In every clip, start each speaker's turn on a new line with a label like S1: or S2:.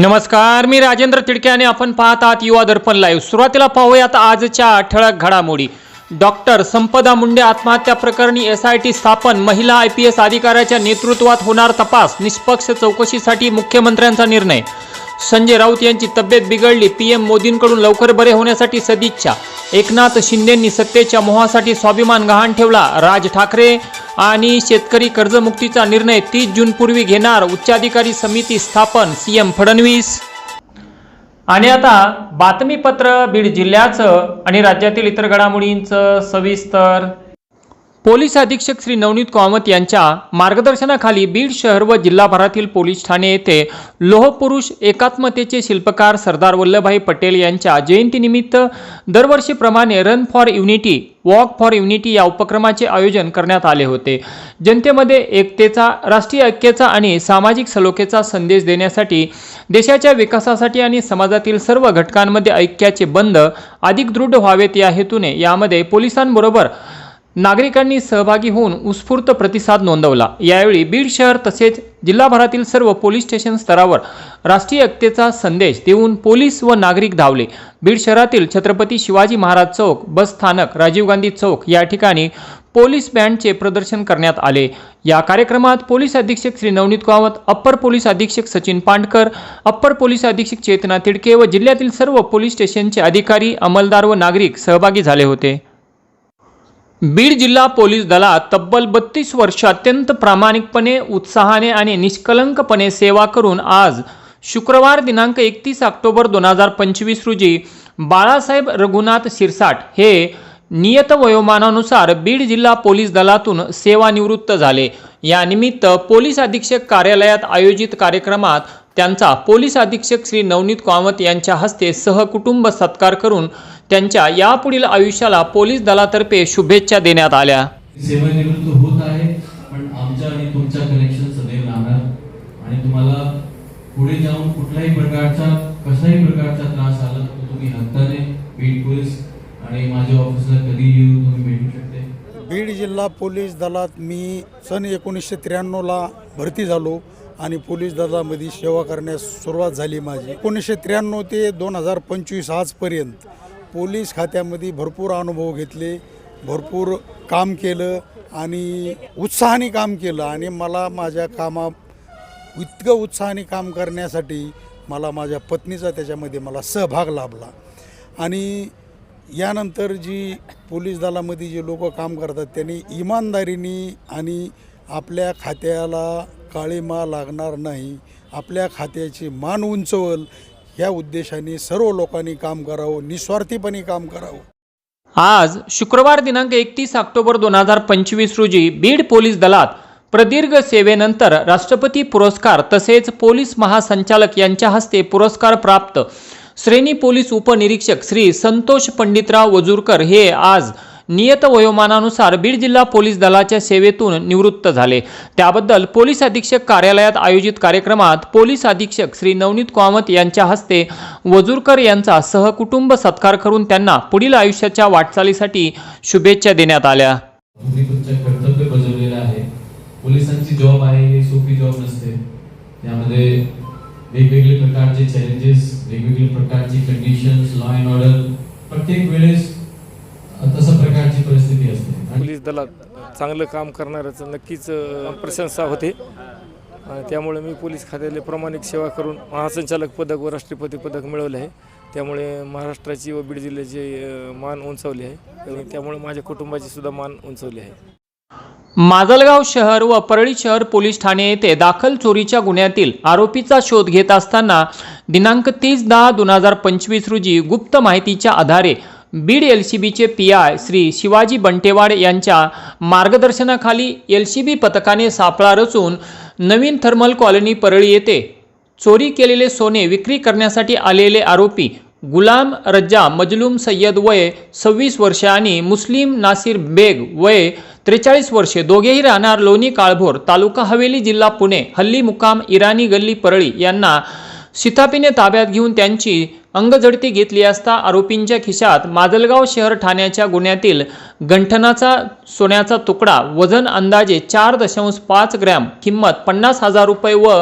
S1: नमस्कार मी राजेंद्र तिडके आणि आपण पाहत आहात युवा दर्पण लाईव्ह सुरुवातीला पाहूयात आजच्या ठळक घडामोडी. डॉक्टर संपदा मुंडे आत्महत्या प्रकरणी एस आय टी स्थापन महिला आय पी एस अधिकाऱ्याच्या नेतृत्वात होणार तपास निष्पक्ष चौकशीसाठी मुख्यमंत्र्यांचा निर्णय. संजय राऊत यांची तब्येत बिघडली. पीएम मोदींकडून लवकर बरे होण्यासाठी सदिच्छा. एकनाथ शिंदेंनी सत्तेच्या मोहासाठी स्वाभिमान गहाण ठेवला. राज ठाकरे आणि शेतकरी कर्जमुक्तीचा निर्णय तीस जूनपूर्वी घेणार. उच्चाधिकारी समिती स्थापन. सीएम फडणवीस. आणि आता बातमीपत्र बीड जिल्ह्याचं आणि राज्यातील इतर घडामोडींचं सविस्तर पोलीस अधीक्षक श्री नवनीत कामत यांच्या मार्गदर्शनाखाली बीड शहर व जिल्हाभरातील पोलीस ठाणे येथे लोहपुरुष एकात्मतेचे शिल्पकार सरदार वल्लभभाई पटेल यांच्या जयंतीनिमित्त दरवर्षीप्रमाणे run for unity walk for unity या उपक्रमाचे आयोजन करण्यात आले होते. जनतेमध्ये एकतेचा राष्ट्रीय ऐक्याचा आणि सामाजिक सलोखेचा संदेश देण्यासाठी देशाच्या विकासासाठी आणि समाजातील सर्व घटकांमध्ये ऐक्याचे बंध अधिक दृढ व्हावेत या हेतूने यामध्ये पोलिसांबरोबर नागरिकांनी सहभागी होऊन उत्स्फूर्त प्रतिसाद नोंदवला. यावेळी बीड शहर तसेच जिल्हाभरातील सर्व पोलीस स्टेशन स्तरावर राष्ट्रीय एकतेचा संदेश देऊन पोलीस व नागरिक धावले. बीड शहरातील छत्रपती शिवाजी महाराज चौक बस स्थानक राजीव गांधी चौक या ठिकाणी पोलीस बँडचे प्रदर्शन करण्यात आले. या कार्यक्रमात पोलीस अधीक्षक श्री नवनीत कामत अप्पर पोलीस अधीक्षक सचिन पांडकर अप्पर पोलीस अधीक्षक चेतना तिडके व जिल्ह्यातील सर्व पोलीस स्टेशनचे अधिकारी अंमलदार व नागरिक सहभागी झाले होते. बीड जिल्हा पोलीस दलात तब्बल बत्तीस वर्ष अत्यंत प्रामाणिकपणे उत्साहाने आणि निष्कलंकपणे सेवा करून आज शुक्रवार दिनांक एकतीस ऑक्टोबर दोन हजार पंचवीस रोजी बाळासाहेब रघुनाथ शिरसाट हे नियत वयोमानानुसार बीड जिल्हा पोलीस दलातून सेवानिवृत्त झाले. यानिमित्त पोलीस अधीक्षक कार्यालयात आयोजित कार्यक्रमात त्यांचा पोलीस अधीक्षक श्री नवनीत कामत यांच्या हस्ते सहकुटुंब सत्कार करून त्यांच्या यापुढील आयुष्याला पोलीस दलातर्फे शुभेच्छा देण्यात आल्या.
S2: सेवानिवृत्त होत आहे पण आमच्या आणि तुमच्या कनेक्शन सदैव राहणार. आणि तुम्हाला पुढे जाऊन कुठल्याही प्रकारचा कशाही प्रकारचा त्रास आला तर तुम्ही हक्काने बीड पोलीस आणि माझ्या ऑफिसला कधी येऊन तुम्ही भेटू शकते.
S3: बीड जिल्हा पोलीस दलात मी सन एकोणीसशे त्र्याण्णवला भरती झालो आणि पोलीस दलामध्ये सेवा करण्यास सुरुवात झाली माझी. एकोणीसशे त्र्याण्णव ते दोन हजार पंचवीस आजपर्यंत पोलीस खात्यामध्ये भरपूर अनुभव घेतले भरपूर काम केलं आणि उत्साहाने काम केलं आणि मला माझ्या कामा इतकं उत्साहाने काम करण्यासाठी मला माझ्या पत्नीचा त्याच्यामध्ये मला सहभाग लाभला. आणि यानंतर जी पोलीस दलामध्ये जे लोक काम करतात त्यांनी इमानदारीने आणि आपल्या खात्याला काळीमा लागणार नाही आपल्या खात्याची मान उंचवल ह्या उद्देशाने सर्व लोकांनी काम करावं निस्वार्थीपणे काम करावं.
S1: आज शुक्रवार दिनांक एकतीस ऑक्टोबर दोन हजार पंचवीस रोजी बीड पोलीस दलात प्रदीर्घ सेवेनंतर राष्ट्रपती पुरस्कार तसेच पोलीस महासंचालक यांच्या हस्ते पुरस्कार प्राप्त. श्रेणी पोलीस उपनिरीक्षक श्री संतोष पंडितराव वजूरकर हे आज नियत वयोमानानुसार बीड जिल्हा पोलीस दलाच्या सेवेतून निवृत्त झाले. त्याबद्दल पोलीस अधीक्षक कार्यालयात आयोजित कार्यक्रमात पोलीस अधीक्षक श्री नवनीत कामत यांच्या हस्ते वजूरकर यांचा सहकुटुंब सत्कार करून त्यांना पुढील आयुष्याच्या वाटचालीसाठी शुभेच्छा देण्यात आल्या.
S2: कर्तव्य बजावलेलं आहे. पोलिसांची जॉब आहे हे सोपी जॉब नसते. त्यामध्ये वेगवेगळे प्रकारचे चॅलेंजेस वेगवेगळे प्रकारची कंडिशन्स लॉ अँड ऑर्डर प्रत्येक वेळेस तशा प्रकारची परिस्थिती असते आणि
S4: पोलीस दलात चांगलं काम करणाऱ्याचं नक्कीच प्रशंसा होते. त्यामुळे मी पोलीस खात्याला प्रामाणिक सेवा करून महासंचालक पदक व राष्ट्रपती पदक मिळवले आहे. त्यामुळे महाराष्ट्राची व बीड जिल्ह्याची मान उंचावली आहे. आणि त्यामुळे माझ्या कुटुंबाची सुद्धा मान उंचावली आहे.
S1: माजलगाव शहर व परळी शहर पोलीस ठाणे येथे दाखल चोरीच्या गुन्ह्यातील आरोपीचा शोध घेत असताना दिनांक तीस दहा दोन हजार पंचवीस रोजी गुप्त माहितीच्या आधारे बीड एल सी बीचे पी आय श्री शिवाजी बंटेवाड यांच्या मार्गदर्शनाखाली एल सी बी पथकाने सापळा रचून नवीन थर्मल कॉलनी परळी येथे चोरी केलेले सोने विक्री करण्यासाठी आलेले आरोपी गुलाम रज्जा मजलूम सय्यद वय सव्वीस वर्षे आणि मुस्लिम नासिर बेग वय त्रेचाळीस वर्षे दोघेही राहणार लोणी काळभोर तालुका हवेली जिल्हा पुणे हल्ली मुकाम इराणी गल्ली परळी यांना शितापीने ताब्यात घेऊन त्यांची अंगझडती घेतली असता आरोपींच्या खिशात माजलगाव शहर ठाण्याच्या गुन्ह्यातील गंठनाचा सोन्याचा तुकडा वजन अंदाजे चार दशांश पाच ग्रॅम किंमत पन्नास हजार रुपये व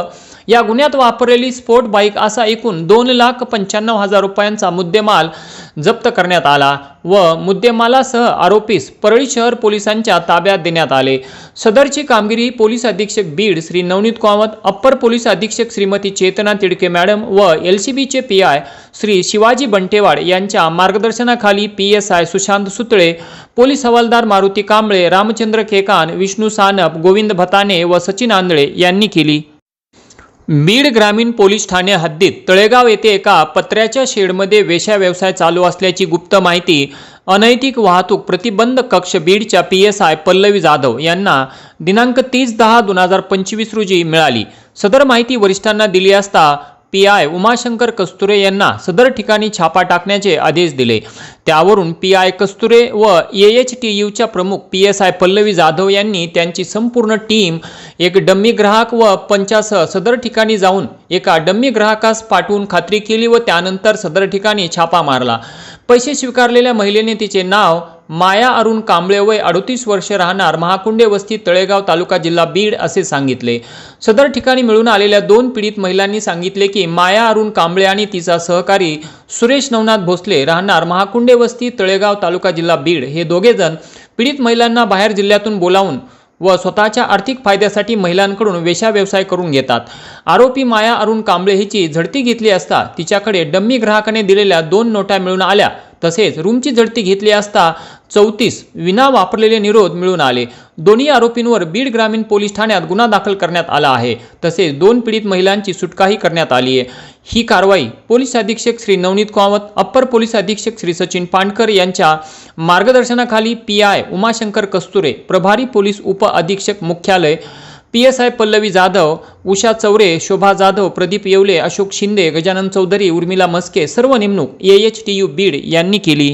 S1: या गुन्ह्यात वापरलेली स्पोर्ट बाईक असा एकूण दोन लाख पंच्याण्णव हजार रुपयांचा मुद्देमाल जप्त करण्यात आला व मुद्देमालासह आरोपीस परळी शहर पोलिसांच्या ताब्यात देण्यात आले. सदरची कामगिरी पोलीस अधीक्षक बीड श्री नवनीत कामत अप्पर पोलीस अधीक्षक श्रीमती चेतना तिडके मॅडम व एल सी बीचे पी आय श्री शिवाजी बंटेवाड यांच्या मार्गदर्शनाखाली P S I Sushant Sutale police हवालदार मारुती कांबळे रामचंद्र केकान विष्णू सानप गोविंद भताने व सचिन आंधळे यांनी केली. बीड ग्रामीण पोलीस ठाणे हद्दीत तळेगाव येथे एका पत्र्याच्या शेडमध्ये वेश्या व्यवसाय चालू असल्याची गुप्त माहिती अनैतिक वाहतूक प्रतिबंध कक्ष बीडच्या P S I Pallavi Jadhav यांना दिनांक तीस दहा दोन हजार पंचवीस रोजी मिळाली. सदर माहिती वरिष्ठांना दिली असता पी आय उमाशंकर कस्तुरे यांना सदर ठिकाणी छापा टाकण्याचे आदेश दिले. त्यावरून पी आय कस्तुरे व ए एच टी यूच्या प्रमुख P S I Pallavi Jadhav यांनी त्यांची संपूर्ण टीम एक डम्मी ग्राहक व पंचासह सदर ठिकाणी जाऊन एका डम्मी ग्राहकास पाठवून खात्री केली व त्यानंतर सदर ठिकाणी छापा मारला. पैसे स्वीकारलेल्या महिलेने तिचे नाव माया अरुण कांबळे वय अडतीस वर्ष राहणार महाकुंडे वस्ती तळेगाव तालुका जिल्हा बीड असे सांगितले. सदर ठिकाणी मिळून आलेल्या दोन पीडित महिलांनी सांगितले की माया अरुण कांबळे आणि तिचा सहकारी सुरेश नवनाथ भोसले राहणार महाकुंडे वस्ती तळेगाव तालुका जिल्हा बीड. हे दोघेजण पीडित महिलांना बाहेर जिल्ह्यातून बोलावून व स्वतःच्या आर्थिक फायद्यासाठी महिलांकडून वेशा व्यवसाय करून घेतात. आरोपी माया अरुण कांबळे हिची झडती घेतली असता तिच्याकडे डम्मी ग्राहकाने दिलेल्या दोन नोटा मिळून आल्या. तसेच रूमची झडती घेतली असता चौतीस विना वापरलेले निरोध मिळून आले. दोन्ही आरोपींवर बीड ग्रामीण पोलीस ठाण्यात गुन्हा दाखल करण्यात आला आहे. तसेच दोन पीडित महिलांची सुटकाही करण्यात आली आहे. ही कारवाई पोलीस अधीक्षक श्री नवनीत कामत अप्पर पोलीस अधीक्षक श्री सचिन पांडकर यांच्या मार्गदर्शनाखाली पी आय उमाशंकर कस्तुरे प्रभारी पोलीस उप अधीक्षक मुख्यालय P S I Pallavi Jadhav Usha Chaure Shobha Jadhav Pradeep Yewale Ashok Shinde Gajanan Chaudhari Urmila Maske सर्व नेमणूक A H T U Beed यांनी केली.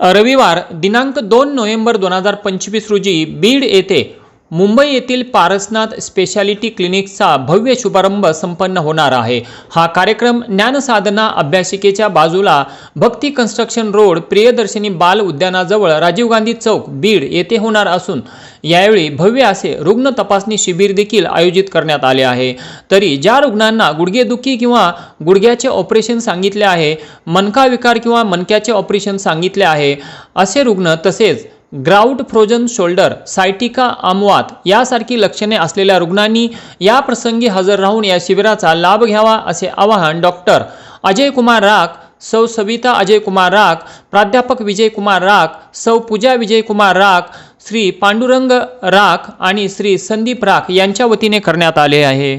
S1: रविवार दिनांक दोन नोव्हेंबर दोन हजार पंचवीस रोजी बीड येथे मुंबई येथील पारसनाथ स्पेशालिटी क्लिनिकचा भव्य शुभारंभ संपन्न होणार आहे. हा कार्यक्रम ज्ञानसाधना अभ्यासिकेच्या बाजूला भक्ती कन्स्ट्रक्शन रोड प्रियदर्शनी बाल उद्यानाजवळ राजीव गांधी चौक बीड येथे होणार असून यावेळी भव्य असे रुग्ण तपासणी शिबिर देखील आयोजित करण्यात आले आहे. तरी ज्या रुग्णांना गुडघेदुखी किंवा गुडघ्याचे ऑपरेशन सांगितले आहे मनका विकार किंवा मनक्याचे ऑपरेशन सांगितले आहे असे रुग्ण तसेच ग्राउट फ्रोजन शोल्डर सायटिका अमवात यासारखी लक्षणे असलेल्या रुग्णांनी या प्रसंगी हजर राहून या शिबिराचा लाभ घ्यावा असे आवाहन डॉक्टर अजय कुमार राख सौ सविता अजय कुमार राख प्राध्यापक विजय कुमार राख सौ पूजा विजय कुमार राख श्री पांडुरंग राख आणि श्री संदीप राख यांच्या वतीने करण्यात आले आहे.